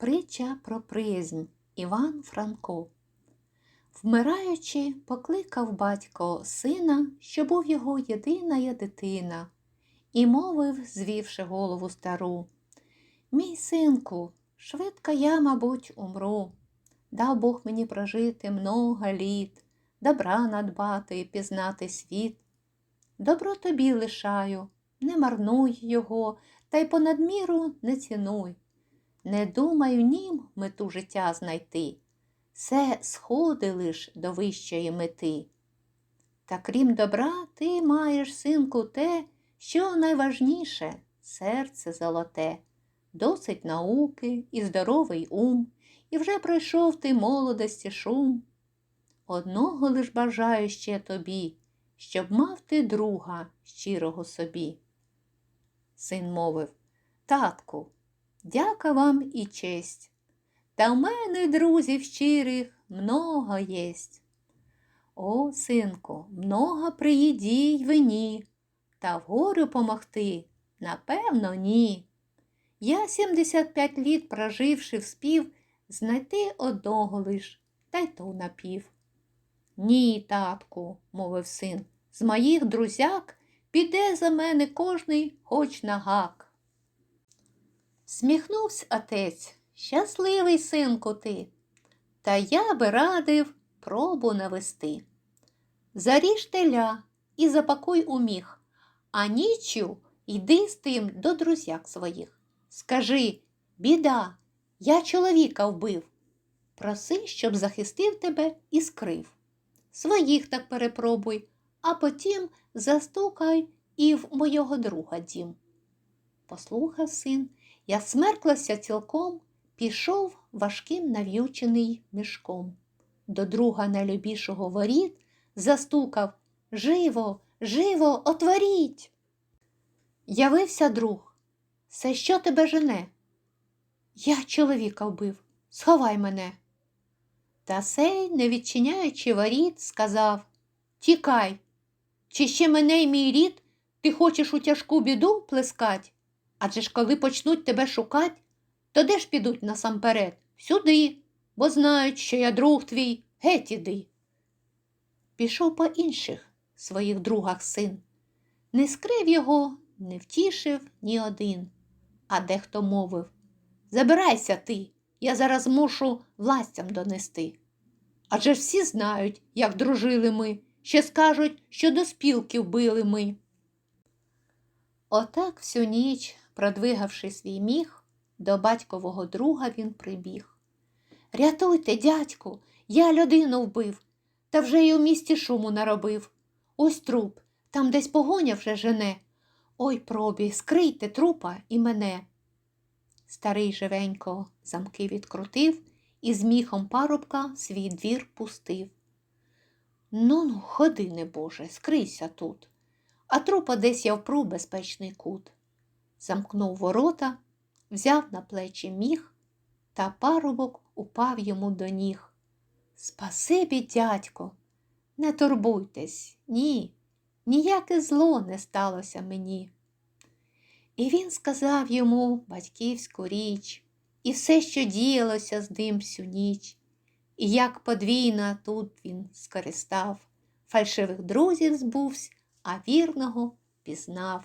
Притча про приязнь Іван Франко. Вмираючи, покликав батько сина, що був його єдина дитина, і мовив, звівши голову стару. Мій синку, швидко я, мабуть, умру. Дав Бог мені прожити много літ, добра надбати і пізнати світ. Добро тобі лишаю, не марнуй його, та й понад міру не цінуй. Не думаю нім мету життя знайти, все сходи лиш до вищої мети. Та крім добра, ти маєш, синку, те, що найважніше серце золоте, досить науки і здоровий ум, і вже пройшов ти молодості шум. Одного лиш бажаю ще тобі, щоб мав ти друга щирого собі. Син мовив Татку, дяка вам і честь. Та в мене друзів щирих много єсть. О, синку, много приїдій вині, та вгорю помогти, напевно, ні. Я 75 літ проживши вспів, знайти одного лиш, та й то напів. Ні, татку, мовив син, з моїх друзяк піде за мене кожний хоч на гак. Сміхнувся отець, щасливий синку ти, та я би радив пробу навести. Заріж теля і запакуй у міг, а нічю йди з тим до друзяк своїх. Скажи, біда, я чоловіка вбив. Проси, щоб захистив тебе і скрив. Своїх так перепробуй, а потім застукай і в мого друга дім. Послухав син, я смерклася цілком, пішов важким нав'ючений мішком. До друга найлюбішого воріт застукав Живо, живо, отворіть. Явився друг. Це що тебе жене? Я чоловіка вбив, сховай мене. Та сей, не відчиняючи воріт, сказав Тікай, чи ще мене й мій рід ти хочеш у тяжку біду плескать? Адже ж коли почнуть тебе шукать, то де ж підуть насамперед? Сюди, бо знають, що я друг твій, геть іди. Пішов по інших своїх другах син. Не скрив його, не втішив ні один. А дехто мовив Забирайся ти, я зараз мушу властям донести. Адже ж всі знають, як дружили ми, ще скажуть, що до спілки вбили ми. Отак всю ніч, продвигавши свій міг, до батькового друга він прибіг. Рятуйте, дядьку, я людину вбив, та вже й у місті шуму наробив. Ось труп, там десь погоня вже жене. Ой, пробі, скрийте трупа і мене. Старий живенько замки відкрутив і з міхом парубка свій двір пустив. Ну ну, ходи, небоже, скрийся тут, а трупа десь я впру безпечний кут. Замкнув ворота, взяв на плечі міг, та парубок упав йому до ніг. Спасибі, дядько, не турбуйтесь, ні, ніяке зло не сталося мені. І він сказав йому батьківську річ, і все, що діялося з ним всю ніч, і як подвійно тут він скористав, фальшивих друзів збувсь, а вірного пізнав.